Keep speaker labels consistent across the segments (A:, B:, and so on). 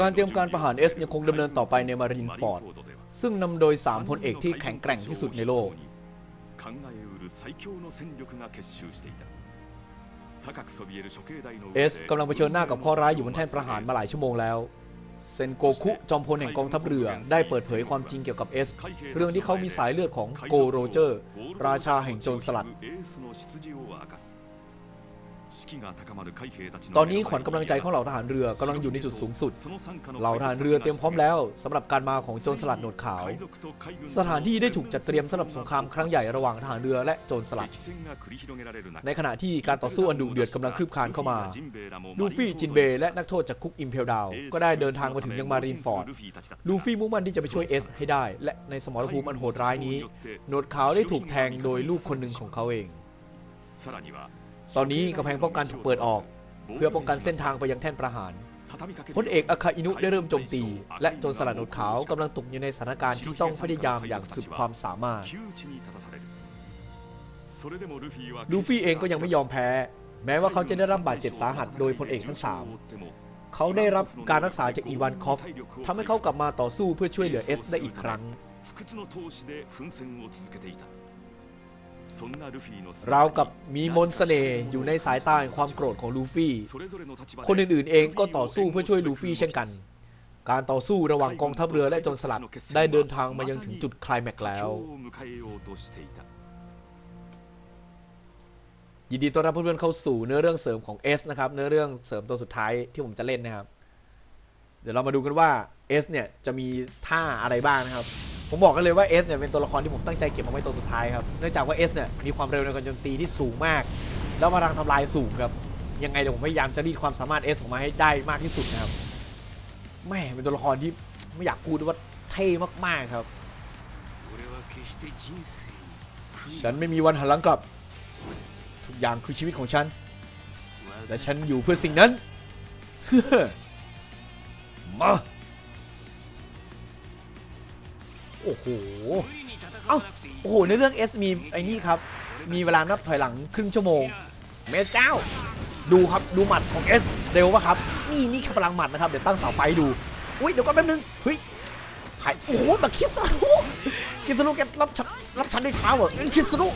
A: การเตรียมการประหารเอสยังคงดำเนินต่อไปในมารินฟอร์ด ซึ่งนำโดย 3พลเอกที่แข็งแกร่งที่สุดในโลกเอสกำลังเผชิญหน้ากับข้อร้ายอยู่บนแท่นประหารมาหลายชั่วโมงแล้วเซนโกคุจอมพลแห่งกองทัพเรือได้เปิดเผยความจริงเกี่ยวกับเอส เรื่องที่เขามีสายเลือดของโกโรเจอร์ ราชาแห่งโจรสลัด ตอนนี้ขวัญกำลังใจของเหล่าทหารเรือกำลังอยู่ในจุดสูงสุด เหล่าทหารเรือเตรียมพร้อมแล้วสำหรับการมาของโจรสลัดหนวดขาว สถานที่ได้ถูกจัดเตรียมสำหรับสงครามครั้งใหญ่ระหว่างทหารเรือและโจรสลัด ในขณะที่การต่อสู้อันดุเดือดกำลังคลืบคลานเข้ามา ลูฟี่จินเบย์และนักโทษจากคุกอิมเพลดาว ก็ได้เดินทางมาถึงยังมารีนฟอร์ด ลูฟี่มุ่งมั่นที่จะไปช่วยเอสให้ได้ และในสมรภูมิอันโหดร้ายนี้หนวดขาวได้ถูกแทงโดยลูกคนหนึ่งของเขาเอง ตอนนี้กำแพงป้องกันถูกเปิดออก เพื่อป้องกันเส้นทางไปยังแท่นประหารพลเอกอาคาอินุได้เริ่มโจมตี และโจรสลัดหนวดขาวกำลังตกอยู่ในสถานการณ์ที่ต้องพยายามอย่างสุดความสามารถ ลูฟี่เองก็ยังไม่ยอมแพ้ แม้ว่าเขาจะได้รับบาดเจ็บสาหัสโดยพลเอกทั้งสามเขาได้รับการรักษาจากอีวานคอฟทำให้เขากลับมาต่อสู้เพื่อช่วยเหลือเอสได้อีกครั้ง ราวกับมีมนต์เสน่ห์อยู่ในสายตาแห่งความโกรธของลูฟี่ คนอื่นๆเองก็ต่อสู้เพื่อช่วยลูฟี่เช่นกัน การต่อสู้ระหว่างกองทัพเรือและโจรสลัดได้เดินทางมายังถึงจุดคลแม็กแล้ว ยินดีต้อนรับเพื่อนๆเข้าสู่เนื้อเรื่องเสริมของ S นะครับ เนื้อเรื่องเสริมตัวสุดท้ายที่ผมจะเล่นนะครับ เดี๋ยวเรามาดูกันว่า S เนี่ยจะมีท่าอะไรบ้างนะครับ ผมบอกกันเลยว่า S เนี่ยเป็นตัวละครที่ผมตั้งใจเก็บมาไว้ตัวสุดท้ายครับ เนื่องจากว่า S เนี่ยมีความเร็วในการโจมตีที่สูงมาก แล้วพลังทำลายสูงครับ ยังไงเดี๋ยวผมพยายามจะรีดความสามารถ S ออกมาให้ได้มากที่สุดนะครับแม่เป็นตัวละครที่ไม่อยากพูดว่าเท่มากๆครับ ฉันไม่มีวันหันหลังกลับ ทุกอย่างคือชีวิตของฉัน และฉันอยู่เพื่อสิ่งนั้น มา โอ้โห เอ้า โอ้โห ในเรื่อง S มีไอ้นี่ครับ มีเวลานับถอยหลังครึ่งชั่วโมง เมเจ้า ดูครับ ดูหมัดของ S เร็วปะครับ นี่นี่คือพลังหมัดนะครับ เดี๋ยวตั้งเสาไฟดู อุ้ย เดี๋ยวก็แป๊บนึง เฮ้ยหายโอ้โหแบบคิสรุคิสรุแกรับฉันรับฉันด้วยเท้าเหรอเอ้ยคิสรุ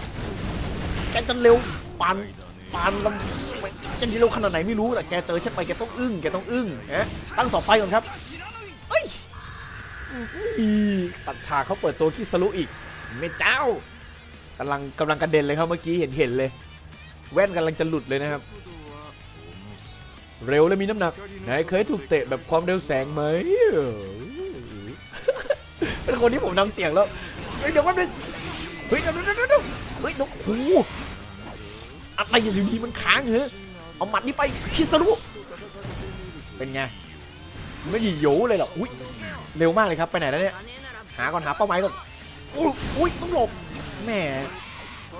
A: แกจะเร็วปานปานลำจะเร็วขนาดไหนไม่รู้ แต่แกเจอฉันไปแกต้องอึ้ง แกต้องอึ้งเอ๊ะตั้งเสาไฟก่อนครับ อีตัดฉากเขาเปิดตัวคิสรุอีกเมเจ้ากำลังกำลังกระเด็นเลยครับเมื่อกี้เห็นเห็นเลย แว่นกำลังจะหลุดเลยนะครับ เร็วและมีน้ำหนัก ไหนเคยถูกเตะแบบความเร็วแสงไหมเป็นคนที่ผมนำเสียงแล้วเดี๋ยวแป๊บนึงเฮ้ยเดี๋ยวเดี๋ยวเดี๋ยวเฮ้ยเดี๋ยวโอ้โหอะไรอยู่ดีมันค้างเหรอเอาหมัดนี้ไปคิสรุเป็นไงไม่ดีโยเลยหรออุ้ย เร็วมากเลยครับไปไหนแล้วเนี่ยหาก่อนหาเป้าหมายก่อนอุ้ยอุ้ยต้องหลบแหม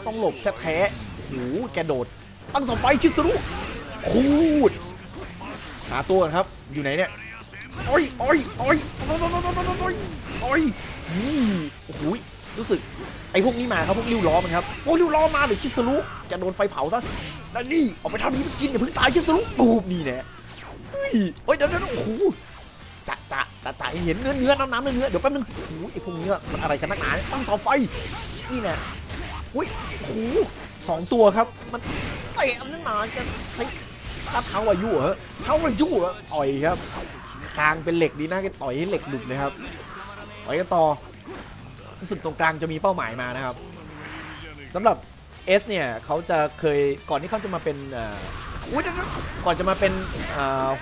A: ต้องหลบแท้ๆโอ้แกโดด ตั้งเสาไฟคิดสรุคูดหาตัวก่อนครับอยู่ไหนเนี่ยโอ้ยโอ้ยโอ้ยโอ้ยโอ้ยโอ้ยโอ้ยโอ้ยนี่โอ้โหรู้สึกไอ้พวกนี้มาครับพวกริ้วล้อมันครับโอ้ริ้วล้อมาเลยชิดสรุจะโดนไฟเผาซะแล้วนี่ออกไปทำนี้กินอย่าเพิ่งตายชิดสรุตูบนี่แน่เฮ้ยโอ้ยเดี๋ยวเดี๋ยวโอ้โหจะจะ จะจะเห็นเนื้อเนื้อน้ำน้ำเนื้อเนื้อเดี๋ยวแป๊บนึงโอ้ยไอพวกนี้มันอะไรกันนักหนาตั้งเสาไฟนี่แน่อุ้ยโอ้สองตัวครับ มันเตะนนั้นหนาจะใช้ท่าเท้าอายุเหรอเท้าอายุเหรออ่อยครับคางเป็นเหล็กดีนะแกต่อยให้เหล็กหลุดเลยครับต่อยกันต่อรู้สึกตรงกลางจะมีเป้าหมายมานะครับสำหรับ S เนี่ยเขาจะเคยก่อนที่เขาจะมาเป็นเอุ้ยก่อนจะมาเป็น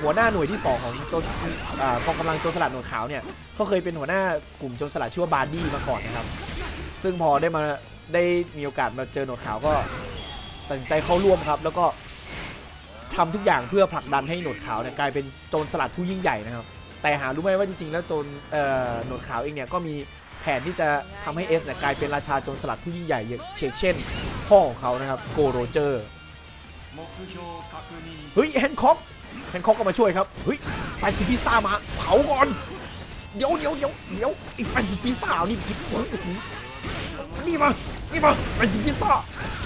A: หัวหน้าหน่วยที่ 2 ของโจรอ่ากองกำลังโจรสลัดหนวดขาวเนี่ยเขาเคยเป็นหัวหน้ากลุ่มโจรสลัดชื่อว่าบาร์ดี้มาก่อนนะครับ ซึ่งพอได้มาได้มีโอกาสมาเจอหนวดขาวก็ตัดสินใจเข้าร่วมครับ แล้วก็ทำทุกอย่างเพื่อผลักดันให้หนวดขาวเนี่ยกลายเป็นโจรสลัดผู้ยิ่งใหญ่นะครับ แต่หารู้ไหมว่าจริงๆ แล้วโจรหนวดขาวเองเนี่ยก็มีแผนที่จะทำให้เอสเนี่ยกลายเป็นราชาโจรสลัดผู้ยิ่งใหญ่อย่างเช่นเช่น พ่อของเขานะครับโกโรเจอร์ เฮ้ยแฮนค็อกแฮนค็อกก็มาช่วยครับ เฮ้ยไฟซิพิซ่ามา เผาก่อน เดี๋ยวเดี๋ยวเดี๋ยวเดี๋ยวไอ้ไฟซิพิซ่านี่ผิดโอ้โหนี่มา นี่มาไฟซิพิซ่า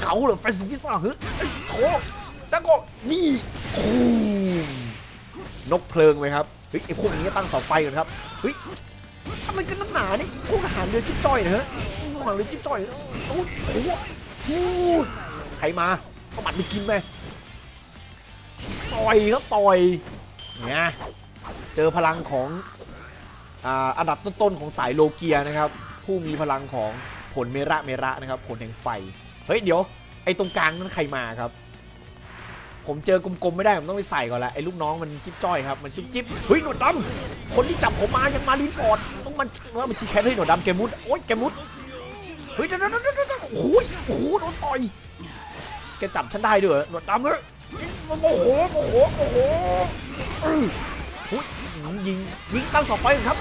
A: เก๋าเหรอไฟซิพิซ่าเฮ้ยไอ้โถแล้วก็นี่โอ้นกเพลิงไปครับ เฮ้ยไอพวกนี้ตั้งเสาไฟก่อนครับ เฮ้ยทำไมกันนักหนาเนี่ยพวกทหารเรือจิ๊บจ้อยนะฮะทหารเรือจิ๊บจ้อยโอ้โหใครมาเอาหมัดไปกินไหม ต่อยครับต่อยเนี่ยเจอพลังของอ่าอันดับต้นๆของสายโลเกียนะครับ ผู้มีพลังของผลเมระเมระนะครับผลแห่งไฟเฮ้ยเดี๋ยวไอ้ตรงกลางนั้นใครมาครับ ผมเจอกลมๆไม่ได้ผมต้องไปใส่ก่อนละไอ้ลูกน้องมันจิ๊บจ้อยครับมันจิ๊บจิ๊บเฮ้ยหนวดดำคนที่จับผมมายังมารีฟอร์ดต้องมันว่ามันชี้แคทให้หนวดดำแกมุดโอ๊ยแกมุดเฮ้ยเดี๋ยวเดี๋ยวเดี๋ยวโอ้โหโอ้โหโดนต่อยแกจับฉันได้ด้วยหรอหนวดดำเฮ้ย โอ้โหโอ้โหโอ้โหุ้ยยิงยิงตั้งสองไปครับ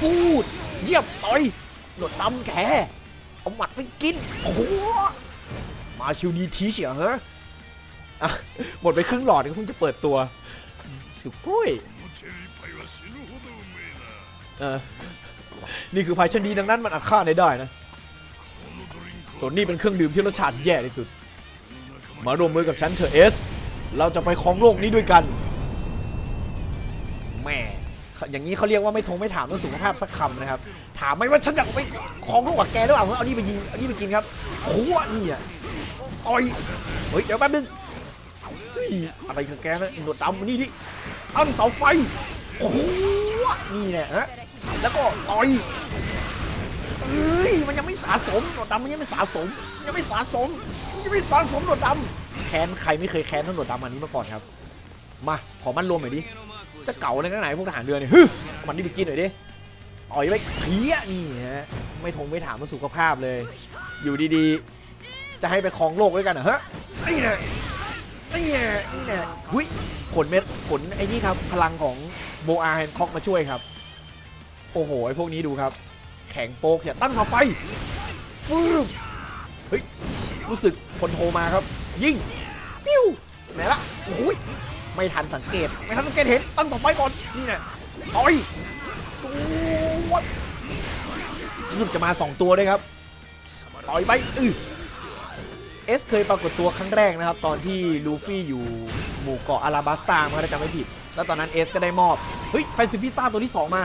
A: พูดเยียบต่อยหลดตำแขเอาหมัดไปกินโอ้โหมาชิวดีทีเฉียเหรหมดไปครึ่งหลอดก็เพิ่งจะเปิดตัว สุกุ้ยนี่คือภายชนดีดังนั้นมันอัดค่าได้ด้นะส่วนนี้เป็นเครื่องดื่มที่รสชาติแย่ที่สุด มารวมมือกับฉันเธอเอส เราจะไปครองโลกนี้ด้วยกันแหม่อย่างนี้เขาเรียกว่าไม่ทงไม่ถามเรื่องสุขภาพสักคำนะครับ ถามไหมว่าฉันอยากไปครองโลกกับแกหรือเปล่าเอานี่ไปยิงเอานี่ไปกินครับโอ้โหนี่อะต่อยเฮ้ยเดี๋ยวแป๊บนึงอะไรกับแกนะหนวดดำมานี่ดิอันเสาไฟโอ้โหนี่แหละฮะแล้วก็ต่อยเอ้ยมันยังไม่สะสมหนวดดำมันยังไม่สะสมยังไม่สะสม มันยังม่สะสมหนวดดำแค้นใครไม่เคยแค้นท่าหนวดดำอันนี้มาก่อนครับ มาขอมันรวมหน่อยดิ จะเก่าในข้างไหนพวกทหารเรือเนี่ยฮึมันนี่ไปกินหน่อยดิต่อยไปเพี้ยนี่ฮะ ไม่ทงไม่ถามว่าสุขภาพเลย อยู่ดีๆ จะให้ไปครองโลกด้วยกันเหรอฮะนี่แน่นี่แน่นี่แน่หุยผลเม็ดผลไอ้นี่ครับ พลังของโบอาแฮนคอกมาช่วยครับ โอ้โหไอ้พวกนี้ดูครับ แข็งโป๊กเขียตั้งเสาไฟฟืบเฮ้ย รู้สึก คนโทรมาครับ ยิงปิ้วไหนละโอ้ยไม่ทันสังเกต ไม่ทันสังเกตเห็นตั้งต่อไปก่อนนี่นะต่อยตัวลูกจะมาสองตัวด้วยครับต่อยไปอือเอสเคยปรากฏตัวครั้งแรกนะครับ ตอนที่ลูฟี่อยู่หมู่เกาะอาราบัสตามันก็จำไม่ผิด แล้วตอนนั้นเอสก็ได้มอบ เฮ้ยแฟนซิฟิสตาตัวที่ 2 มา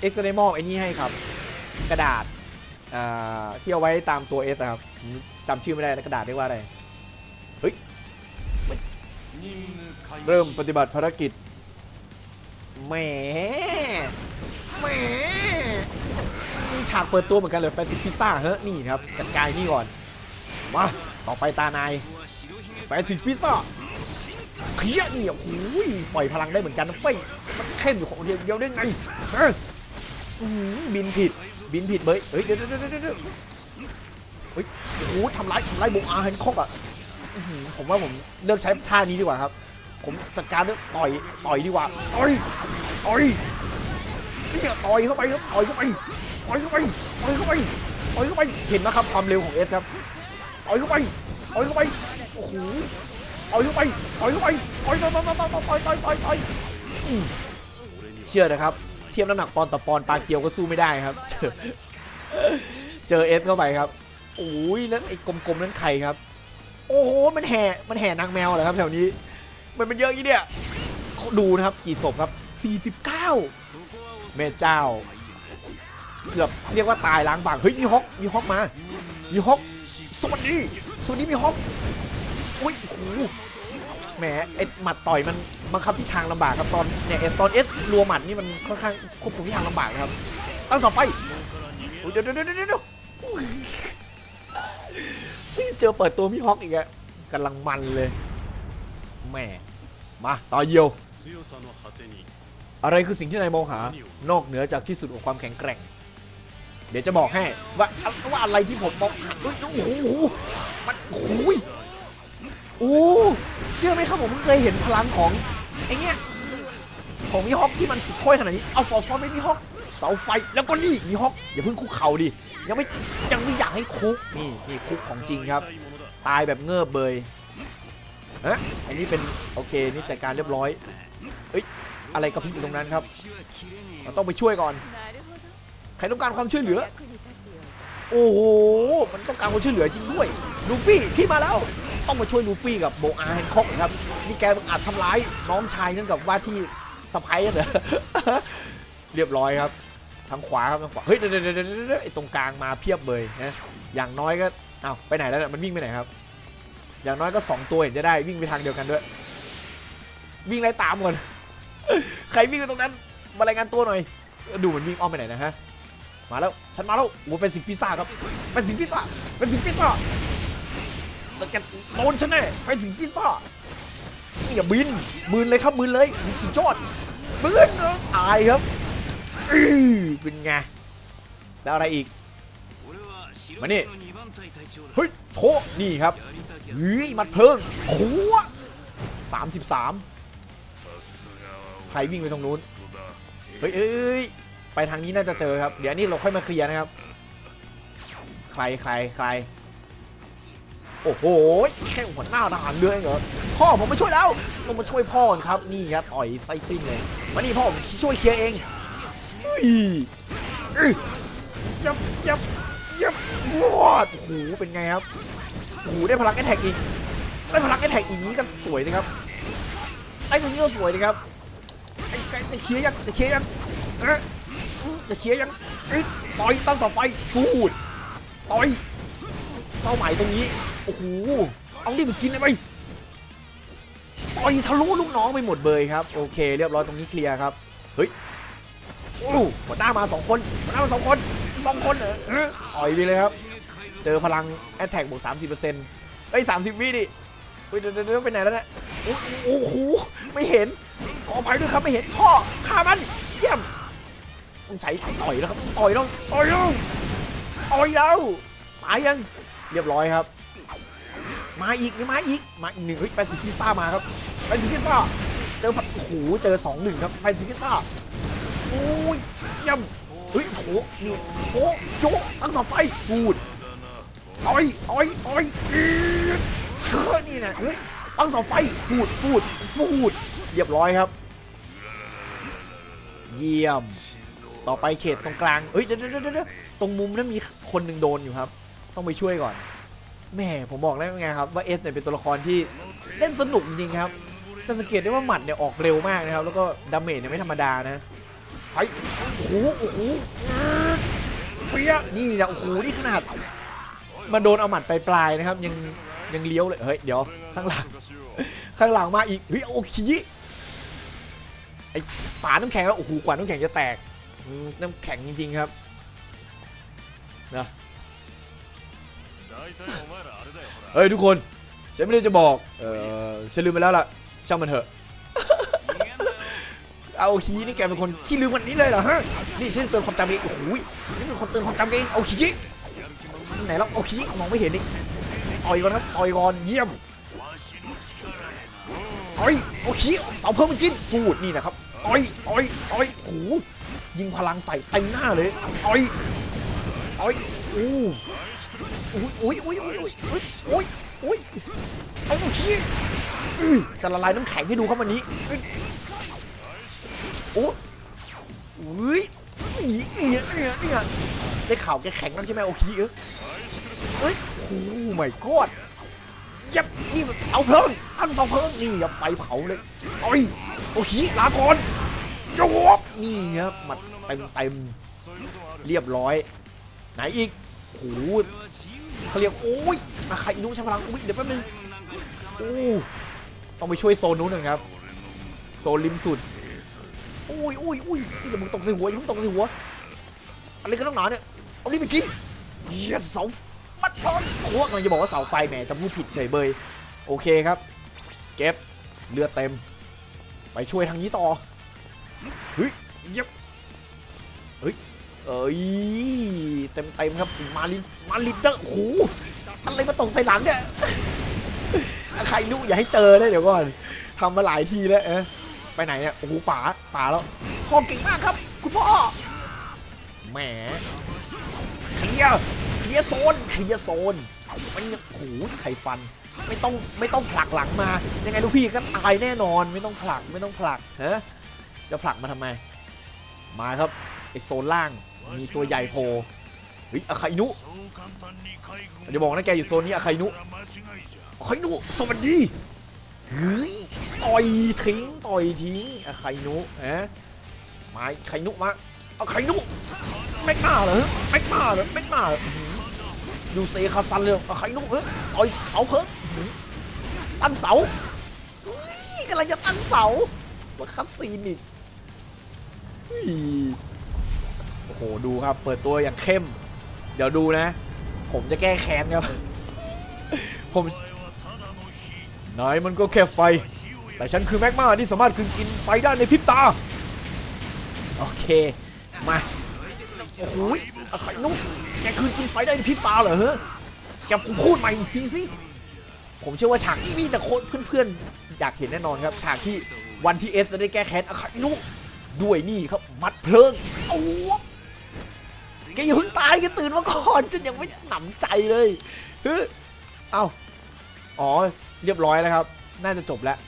A: เอสก็ได้มอบไอ้นี่ให้ครับ กระดาษ ที่เอาไว้ตามตัวเอสนะครับจำชื่อไม่ได้ในกระดาษเรียกว่าอะไร
B: เฮ้ย
A: เริ่มปฏิบัติภารกิจแหมแหมมีฉากเปิดตัวเหมือนกันเลยแฟนติซิต้าเฮ้ยนี่ครับจัดการนี่ก่อน มา ต่อไปตานายแฟนติซิต้าเฮียนี่โอ้ยปล่อยพลังได้เหมือนกันนะไปมันเข้มอยู่ของเดียวเดียวได้ไงบินผิด บินผิดเบยเฮ้ยเดี๋เดี๋ยวเดี๋ยวเดี๋ยวเฮ้ยโอ้โหทำร้ายทำร้ายบุกอาเฮนคอกอะผมว่าผมเลือกใช้ท่านี้ดีกว่าครับ ผมจัดการเรื่องต่อยต่อยดีกว่าต่อยต่อยเนี่ยต่อยเข้าไปครับต่อยเข้าไปต่อยเข้าไปต่อยเข้าไปต่อยเข้าไปเห็นไหมครับความเร็วของเอสครับต่อยเข้าไปต่อยเข้าไปโอ้โหต่อยเข้าไปต่อยเข้าไปต่อยต่อยต่อยต่อยต่อยต่อยต่อยเชื่อนะครับ เทียบน้ำหนักปอนต่อปอนปลาเกียวก็สู้ไม่ได้ครับ เจอเจอเอสเข้าไปครับโอ้ยแล้วไอ้กลมๆนั้นใครครับ โอ้โหมันแห่มันแห่นางแมวเหรอครับแถวนี้มันเป็นเยอะอย่างนี้เนี่ยเขาดูนะครับกี่ศพครับ 49แม่เจ้าเกือบเรียกว่าตายล้างบางเฮ้ยมีฮอกมีฮอกมามีฮอกสวัสดีสวัสดีมีฮอกอุ้ยโอ้โห แหมไอหมัดต่อยมันบังคับทิศทางลำบากครับตอนเนี่ยตอนเอสรัวหมัดนี่มันค่อนข้างควบคุมทิศทางลำบากนะครับ ตั้งสองไปเดี๋ยวเดี๋ยวเดี๋ยวเจอเปิดตัวพี่ฮอกอีกอะกำลังมันเลยแหมมาต่อเยียวอะไรคือสิ่งที่นายมองหานอกเหนือจากที่สุดของความแข็งแกร่ง เดี๋ยวจะบอกให้ว่าว่าอะไรที่ผมมองหาโอ้โหมันโอ้ยโอ้ ชื่อไหมครับผมเคยเห็นพลังของไอ้เนี้ยของมีฮอกที่มันสุดค่อยขนาดนี้ เอาฟอร์ฟอร์ไม่มีฮอกเสาไฟแล้วก็นี่มีฮอกอย่าเพิ่งคุกเข่าดิยังไม่ยังไม่อยากให้คุกนี่นี่คุกของจริงครับ ตายแบบเงือบเบยฮะอันนี้เป็นโอเคนี่แต่การเรียบร้อยเอ้ยอะไรกระพริบอยู่ตรงนั้นครับเราต้องไปช่วยก่อนใครต้องการความช่วยเหลือ โอ้โห มันต้องการความช่วยเหลือจริงด้วย ลูฟี่พี่มาแล้ว ต้องมาช่วยลูฟี่กับโบอาแฮนค็อกครับ นี่แกอาจทำร้ายน้องชายนั่นกับว่าที่สะพ้ายเหรอ เรียบร้อยครับ ทางขวาครับทางขวา เฮ้ยเดี๋ยวเดี๋ยวเดี๋ยวเดี๋ยวเดี๋ยวไอ้ตรงกลางมาเพียบเลยนะ อย่างน้อยก็ เอ้าไปไหนแล้วเนี่ยมันวิ่งไปไหนครับ อย่างน้อยก็สองตัวเห็นจะได้วิ่งไปทางเดียวกันด้วย วิ่งไล่ตามก่อน ใครวิ่งไปตรงนั้น มารายงานตัวหน่อย ดูเหมันวิ่งอ้อมไปไหนนะฮะ มาแล้ว ฉันมาแล้วโมเป็นสิงพิซซ่าครับ เป็นสิงพิซซ่า เป็นสิงพิซซ่าแต่แกโดนฉันแน่เป็นสิงพิซซ่านี่าบินมืนเลยครับมืนเลยมีสิดยอดมืนตายครับอือเป็นไง แล้วอะไรอีก
B: มานี่
A: เฮ้ยโถนี่ครับเฮ้ยมัดเพิ่งโอ้สามสิบสามใครวิ่งไปตรงนู้น เฮ้ย ไปทางนี้น่าจะเจอครับ เดี๋ยวอันนี้เราค่อยมาเคลียร์นะครับ ใครใครใคร โอ้โห แค่หัวหน้าทหารเรือเองเหรอ พ่อผมมาช่วยแล้วลงมาช่วยพ่อก่อนครับ นี่ครับต่อยไส้ติ้นเลยมานี่พ่อผมช่วยเคลียร์เองยเอ้ยยับยับยับวอดโอ้โห เป็นไงครับโอ้โหได้พลังแอทแทกอีก ได้พลังแอทแทกอีกนี้ก็สวยนะครับ ไอ้ตรงนี้ก็สวยนะครับไอ้ไอ้เคลียร์ยังจะเคลียร์ยังเอ๊ะ จะเคลียร์ยังต่อยตั้งต่อไปฟูดต่อยเป้าหมายตรงนี้โอ้โหเอาดิมกินได้ไหมต่อยทะลุลูกน้องไปหมดเลยครับ โอเค เรียบร้อยตรงนี้เคลียร์ครับเฮ้ยโอ้หัวหน้ามาสองคนหัวหน้ามาสองคนสองคนเหรออ่อยไปเลยครับ เจอพลังแอตแทกบวก30%เปอ้ย30วิดิเฮ้ยเดี๋ยวเดี๋ยเดี๋ยวไปไหนแล้วเนี่ยโอ้โหไม่เห็นขออภัยด้วยครับไม่เห็นพ่อฆ่ามันเยี่ยม ต้องใช้ต่อยแล้วครับต่อยแล้วต่อยแล้วต่อยแล้วตายยังเรียบร้อยครับ มาอีกนี่มาอีกมาอีกหนึ่งเฮ้ยไปซิคิสต้ามาครับไปซิคิสต้าเจอผัดโอ้โหเจอสองหนึ่งครับไปซิคิสต้าโอ้ยเยี่ยมเฮ้ยโอ้โหนี่โอ้โยตั้งเสาไฟฟูดต่อยต่อยต่อยเชื่อนี่นะเฮ้ยตั้งเสาไฟฟูดฟูดฟูดเรียบร้อยครับ เยี่ยม ต่อไปเขตตรงกลางเฮ้ยเดี๋ยวเดี๋ยวเดี๋ยวเดี๋ยวตรงมุมนั้นมีคนหนึ่งโดนอยู่ครับ ต้องไปช่วยก่อนแหม่ผมบอกแล้วไงครับว่าเอสเนี่ยเป็นตัวละครที่เล่นสนุกจริงๆครับจะสังเกตได้ว่าหมัดเนี่ยออกเร็วมากนะครับ แล้วก็ดาเมจเนี่ยไม่ธรรมดานะไปโอ้โหโอ้โหเปี้ยนี่นะโอ้โหนี่ขนาดมาโดนเอาหมัดปลายๆนะครับ ยังยังเลี้ยวเลยเฮ้ยเดี๋ยวข้างหลัง ข้างหลังมาอีกเฮ้ยโอ้คิไอ้ฝาน้ำแข็งแล้วโอ้โหกว่าน้ำแข็งจะแตกอืม น้ำแข็งจริงๆครับนะเฮ้ยทุกคน ฉันไม่ได้จะบอก เออฉันลืมไปแล้วล่ะ ช่างมันเถอะ เอาคีนี่แกเป็นคนขี้ลืมวันนี้เลยเหรอฮะ นี่ฉันเตือนความจำเองโอ้โหนี่เป็นคนเตือนความจำเอง เอาคีไหนแล้วเอาคีมองไม่เห็นนี่ต่อยก่อนครับต่อยก่อนเยี่ยมต่อยโอ้ยเสาเพิ่มมันกินฟูดนี่นะครับต่อยต่อยต่อยโอ้โห ยิงพลังใส่เต็มหน้าเลยต่อยต่อยโอ้อุ้ยอุ้ยอุ้ยอุ้ยอุ้ยอุ้ยอุ้ยไอ้โอ้ยอื้อจะละลายน้ำแข็งให้ดูครับวันนี้โอ้อุ้ยนี่เนี่ยเนี่ยเนี่ยได้ข่าวแกแข็งแล้วใช่ไหมโอเคเออเฮ้ยโอ้ไม่กอดเจ็บนี่เสาเพลิงอันเสาเพลิงนี่อย่าไฟเผาเลยโอ้ยโอ้ยลาก่อน โยบนี่ครับหมัดเต็มเต็มเรียบร้อย ไหนอีกโอ้โหเขาเรียกโอ้ยอาคาอินุใช้พลังอุ้ยเดี๋ยวแป๊บนึงโอ้ต้องไปช่วยโซนนู้นหน่อยครับ โซนริมสุดโอ้ยโอ้ยโอ้ยเดี๋ยวมึงตกใส่หัวอย่ามึงตกใส่หัวอะไรกันต้องหนาเนี่ยเอานี่ไปกินเหี้ยเสามัดตอนโอ้กำลังจะบอกว่าเสาไฟแหมจะพูดผิดเฉยเบยโอเคครับ เก็บเลือดเต็ม ไปช่วยทางนี้ต่อ เฮ้ยเย็บเฮ้ยเอ้ยเต็มเต็มๆครับมาลินมาลินเดอร์โอ้โหอะไรมาตกใส่หลังเนี่ยใครรู้อย่าให้เจอเลยเดี๋ยวก่อนทำมาหลายทีแล้วเอ๊ะไปไหนเนี่ยโอ้โหป่าป่าแล้วพ่อเก่งมากครับ คุณพ่อแหมเคลียร์เคลียร์โซนเคลียร์โซนมันยังโหไข่ฟัน ไม่ต้องไม่ต้องผลักหลังมา ยังไงลูกพี่ก็ตายแน่นอน ไม่ต้องผลักไม่ต้องผลักฮะ จะผลักมาทำไม มาครับไอโซนล่างมีตัวใหญ่โผล่เฮ้ยอาคา
C: กเดี๋
A: ยวบอกนะแกอยู่โซนนี้อาคานุอาคาอินุสวัสดีเฮ้ยต่อยทิ้งต่อยทิ้งอาคานุฮะมาอาคาอินุมาอาคาอินุแม็กมาเหรอแม็กมาเหรอแม็กมาเหรอยูเซคาซันเลยอาคาอินุเออต่อยเสาเพิ่มตั้งเสาเฮ้ยกำลังจะตั้งเสาว่าคัสซีนอีก โอ้โห ดูครับ เปิดตัวอย่างเข้ม เดี๋ยวดูนะ ผมจะแก้แค้นครับ ผมนายมันก็แค่ไฟ แต่ฉันคือแมกมาที่สามารถคืนกินไฟได้ในพริบตา โอเค มาโอ้ยอหไข่นุ่กแกคืนกินไฟได้ในพริบตาเหรอฮะแกกูพูดใหม่อีกทีสิผมเชื่อว่าฉากนี้มีแต่คนเพื่อนๆ อยากเห็นแน่นอนครับ ฉากที่วันที่เอสจะได้แก้แค้นอาคาอินุ ด้วยนี่ครับมัดเพลิงโอ้แกยุ่งตายแกตื่นมาก่อนฉันยังไม่หนำใจเลยเฮ้เอ้าอ๋อเรียบร้อยแล้วครับ น่าจะจบแล้ว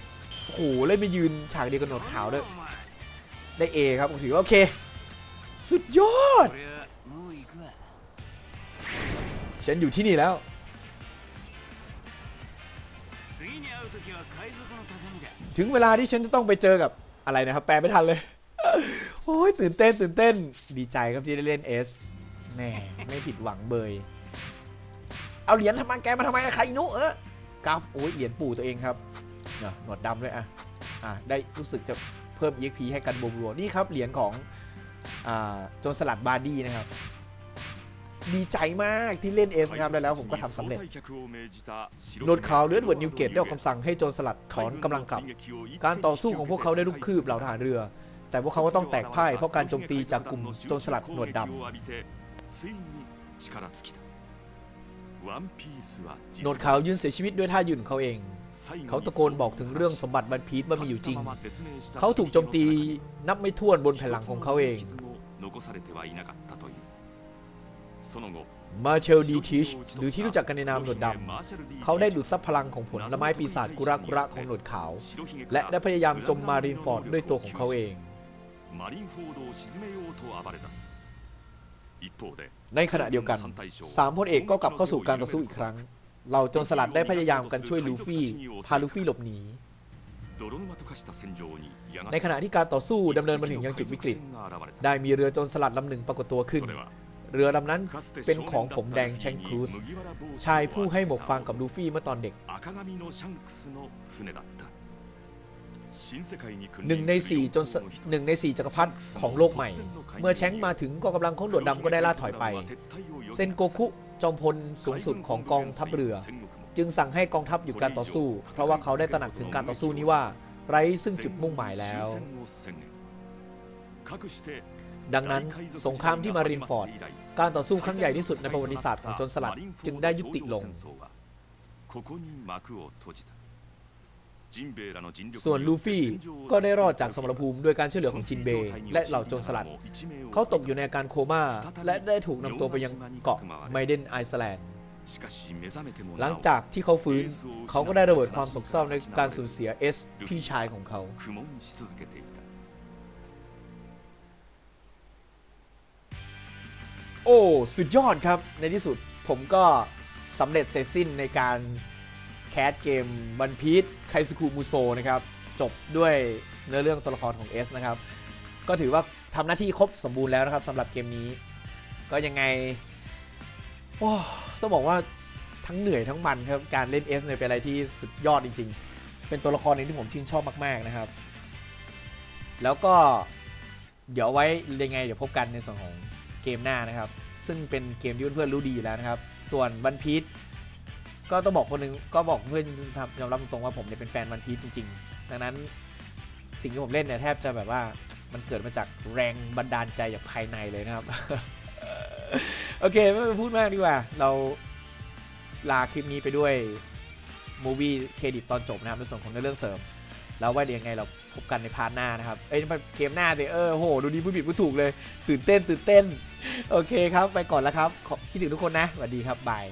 A: โอ้โหเล่นไปยืนฉากเดียวกับหนวดขาวด้วยได้เอครับผมถือว่โอเค สุดยอด ฉันอยู่ที่นี่แล้วถึงเวลาที่ฉันจะต้องไปเจอกับอะไรนะครับ แปลไม่ทันเลย โอ้ยตื่นเต้นตื่นเต้น ดีใจครับที่ได้เล่น S แหม่ไม่ผิดหวังเบย เอาเหรียญทำไมแกมาทำไมอะใครนุเออกราฟโอ้ยเหรียญปู่ตัวเองครับเนาะหนวดดำด้วยอะอะได้รู้สึกจะเพิ่ม EXP ให้กันบวมรัวนี่ครับเหรียญของอ่าโจนสลัดบาร์ดี้นะครับ ดีใจมากที่เล่น S นะครับแล้วแล้วผมก็ทำสำเร็จโนดขาวเลือดเวิร์ดนิวเกตได้ออกคำสั่งให้โจรสลัดถอนกำลังกลับ การต่อสู้ของพวกเขาได้ลุกคืบเหล่าทหารเรือ แต่พวกเขาก็ต้องแตกพ่ายเพราะการโจมตีจากกลุ่มโจรสลัดหนวดดำโนดขาวยืนเสียชีวิตด้วยท่ายืนของเขาเอง เขาตะโกนบอกถึงเรื่องสมบัติบันพีชว่ามีอยู่จริง เขาถูกโจมตีนับไม่ถ้วนบนแผ่นหลังของเขาเองมาเชลดีทิชหรือที่รู้จักกันในนามหนวดดำ เขาได้ดูดซับพลังของผลละไม้ปีศาจกุระกุระของหนวดขาว และได้พยายามจมมารีนฟอร์ดด้วยตัวของเขาเอง ในขณะเดียวกันสามพลเอกก็กลับเข้าสู่การต่อสู้อีกครั้ง เราโจรสลัดได้พยายามกันช่วยลูฟี่พาลูฟี่หลบหนีในขณะที่การต่อสู้ดำเนินมาถึงยังจุดวิกฤต ได้มีเรือโจรสลัดลำหนึ่งปรากฏตัวขึ้น เรือลำนั้นเป็นของผมแดงแชงครูซชายผู้ให้หมกฟางกับลูฟี่เมื่อตอนเด็ก หนึ่งในสี่จนหนึ่งในสี่จักรพรรดิของโลกใหม่ เมื่อแชงมาถึงกองกำลังของหนวดดำก็ได้ล่าถอยไป เซนโกคุจอมพลสูงสุดของกองทัพเรือ จึงสั่งให้กองทัพหยุดการต่อสู้ เพราะว่าเขาได้ตระหนักถึงการต่อสู้นี้ว่า ไร้ซึ่งจุดมุ่งหมายแล้ว ดังนั้นสงครามที่มารินฟอร์ด การต่อสู้ครั้งใหญ่ที่สุดในประวัติศาสตร์ของโจรสลัดจึงได้ยุติลง ส่วนลูฟี่ก็ได้รอดจากสมรภูมิด้วยการช่วยเหลือของจินเบย์และเหล่าโจรสลัด เขาตกอยู่ในอาการโคม่า และได้ถูกนำตัวไปยังเกาะไมเดนไอซ์แลนด์หลังจากที่เขาฟื้น เขาก็ได้ระเบิดความโศกเศร้าในการสูญเสียเอสพี่ชายของเขา โอ้ สุดยอดครับ ในที่สุดผมก็สำเร็จเสร็จสิ้นในการแคสเกมวันพีชไคสคุมูโซนะครับ จบด้วยเนื้อเรื่องตัวละครของ S นะครับ ก็ถือว่าทำหน้าที่ครบสมบูรณ์แล้วนะครับสำหรับเกมนี้ ก็ยังไงโอ้ต้องบอกว่าทั้งเหนื่อยทั้งมันครับ การเล่น S เนี่ยเป็นอะไรที่สุดยอดจริง ๆ เป็นตัวละครหนึงที่ผมชื่นชอบมากๆนะครับ แล้วก็เดี๋ยวไว้ยังไงเดี๋ยวพบกันในส่วนของเกมหน้านะครับ ซึ่งเป็นเกมที่เพื่อนๆรู้ดีแล้วนะครับ ส่วนวันพีช ก็ต้องบอกคนหนึงก็บอกเพื่อนครับยอมรับตรงๆว่าผมเนี่ยเป็นแฟนวันพีชจริงๆ ดังนั้นสิ่งที่ผมเล่นเนี่ยแทบจะแบบว่ามันเกิดมาจากแรงบันดาลใจจากภายในเลยนะครับ โอเคไม่ไปพูดมากดีกว่า เราลาคลิปนี้ไปด้วยมูวี่เครดิตตอนจบนะครับในส่วนของเนื้อเรื่องเสริม แล้วว่าเดี๋ยวยังไงเราพบกันในพาร์ทหน้านะครับ เอ้ยเกมหน้าสิเออโหดูดีผู้ผิดผู้ถูกเลย ตื่นเต้นตื่นเต้น โอเคครับ ไปก่อนแล้วครับขอคิดถึงทุกคนนะสวัสดีครับบาย